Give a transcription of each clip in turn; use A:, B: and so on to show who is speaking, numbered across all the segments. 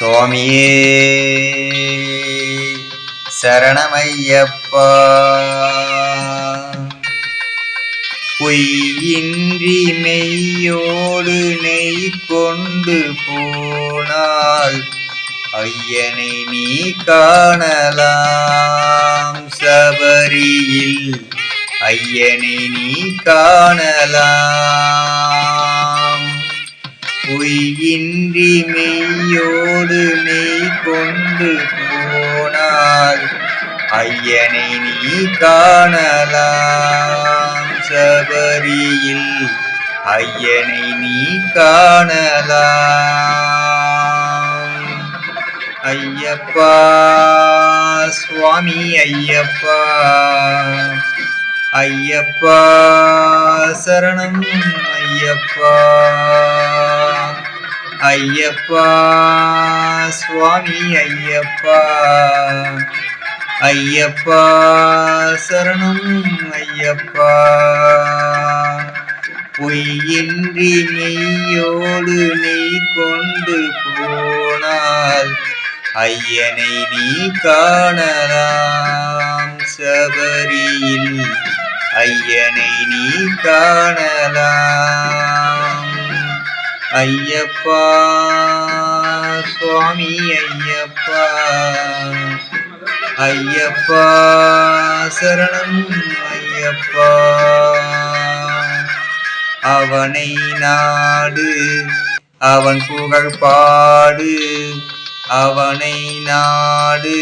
A: சுவாமியே சரணமையப்பா. பொய்யின்றி மெய்யோடு நெய் கொண்டு போனால் ஐயனை நீ காணலாம். சபரியில் ஐயனை நீ காணலாம். பொய்யின்றி மெய்யோடு மெய் கொண்டு போனால் ஐயனை நீ காணலாம் சபரியில் ஐயனை நீ காணலாம். ஐயப்பா சுவாமி ஐயப்பா ஐயப்பா சரணம் ஐயப்பா. ஐயப்பா சுவாமி ஐயப்பா. ஐயப்பா சரணம் ஐயப்பா. பொய்யின்றி மெய்யோடு நெய் கொண்டு போனால் ஐயனை நீ காணலாம் சபரியில் ஐயனை நீ காணலாம். ஐயப்பா சுவாமி ஐயப்பா ஐயப்பா சரணம் ஐயப்பா. அவனை நாடு அவன் புகழ் பாடு. அவனை நாடு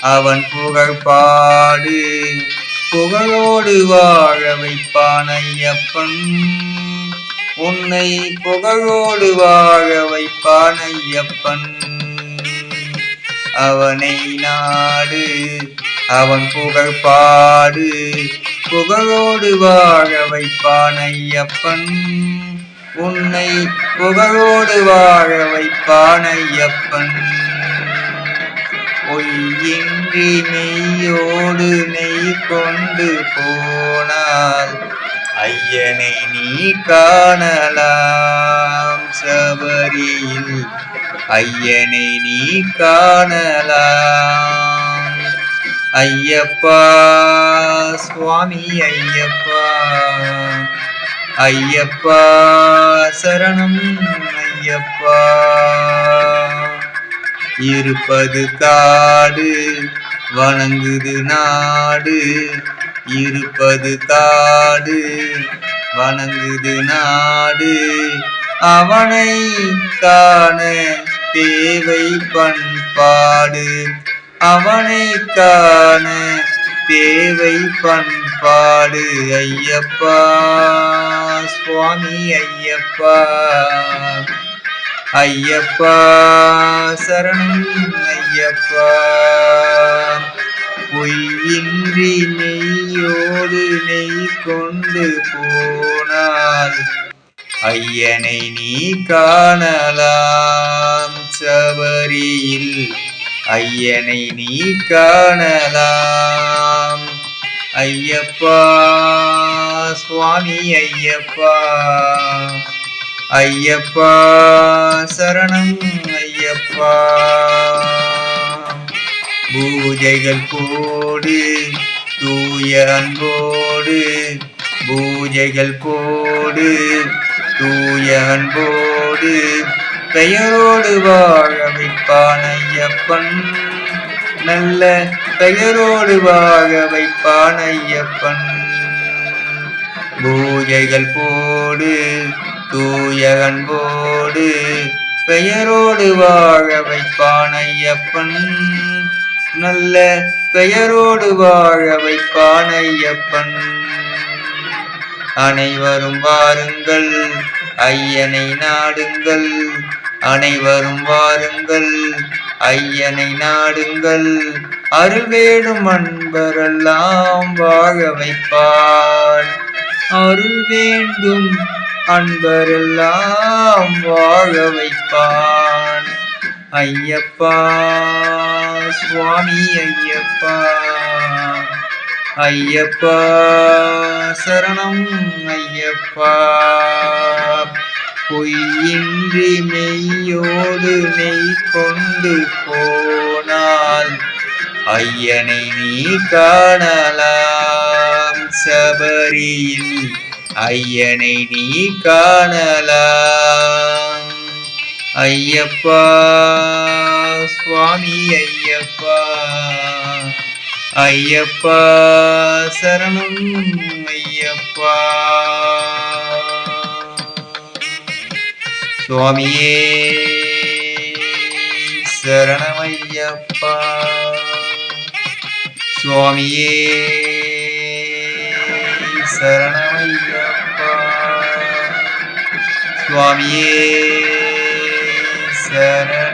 A: அவன் புகழ் பாடு. புகழோடு வாழ வைப்பான் ஐயப்பன். உன்னை புகழோடு வாழ வைப்பான் ஐயப்பன். அவனை நாடு அவன் புகழ் பாடு புகழோடு வாழ வைப்பான் ஐயப்பன். உன்னை புகழோடு வாழ வைப்பான் ஐயப்பன். பொய்யின்றி மெய்யோடு நெய் கொண்டு போனால் ஐயனை நீ காணலாம் சபரியில் ஐயனை நீ காணலாம். ஐயப்பா சுவாமி ஐயப்பா ஐயப்பா சரணம் ஐயப்பா. இருப்பது காடு வணங்குது நாடு இருப்பது காடு வணங்குது நாடு. அவனை காண தேவை பண்பாடு. அவனை காண தேவை பண்பாடு ஐயப்பா. சுவாமி ஐயப்பா. ஐயப்பா சரணம் ஐயப்பா. பொய்யின்றி நெய்யோடு நெய் கொண்டு போனால் ஐயனை நீ காணலாம். சபரியில் ஐயனை நீ காணலாம். ஐயப்பா சுவாமி ஐயப்பா ஐயப்பா சரணம் ஐயப்பா. பூஜைகள் போடு தூய அன்போடு. பூஜைகள் போடு தூய அன்போடு. பெயரோடு வாழ வைப்பான் ஐயப்பன். நல்ல பெயரோடு வாழ வைப்பான் ஐயப்பன். பூஜைகள் போடு தூய அன்போடு. பெயரோடு வாழ வைப்பான் ஐயப்பன். நல்ல பெயரோடு வாழ வைப்பான் ஐயப்பன் அனைவரும் வாருங்கள் ஐயனை நாடுங்கள். அனைவரும் வாருங்கள் ஐயனை நாடுங்கள். அருள் வேணும் அன்பரெல்லாம் வாழ வைப்பார். அருள் வேண்டும் அன்பரெல்லாம் வாழ வைப்பான் ஐயப்பா சுவாமி ஐயப்பா. ஐயப்பா சரணம் ஐயப்பா. பொய்யின்றி மெய்யோடு மெய் கொண்டு போனால் ஐயனை நீ காணலாம். சபரியில் ஐயனை நீ காணலாம். ஐயப்பா சுவாமி ஐயப்பா. ஐயப்பா சரணம் ஐயப்பா. சுவாமியே சரணமையப்பா சுவாமியே சரணமையப்பா சுவாமியே சரண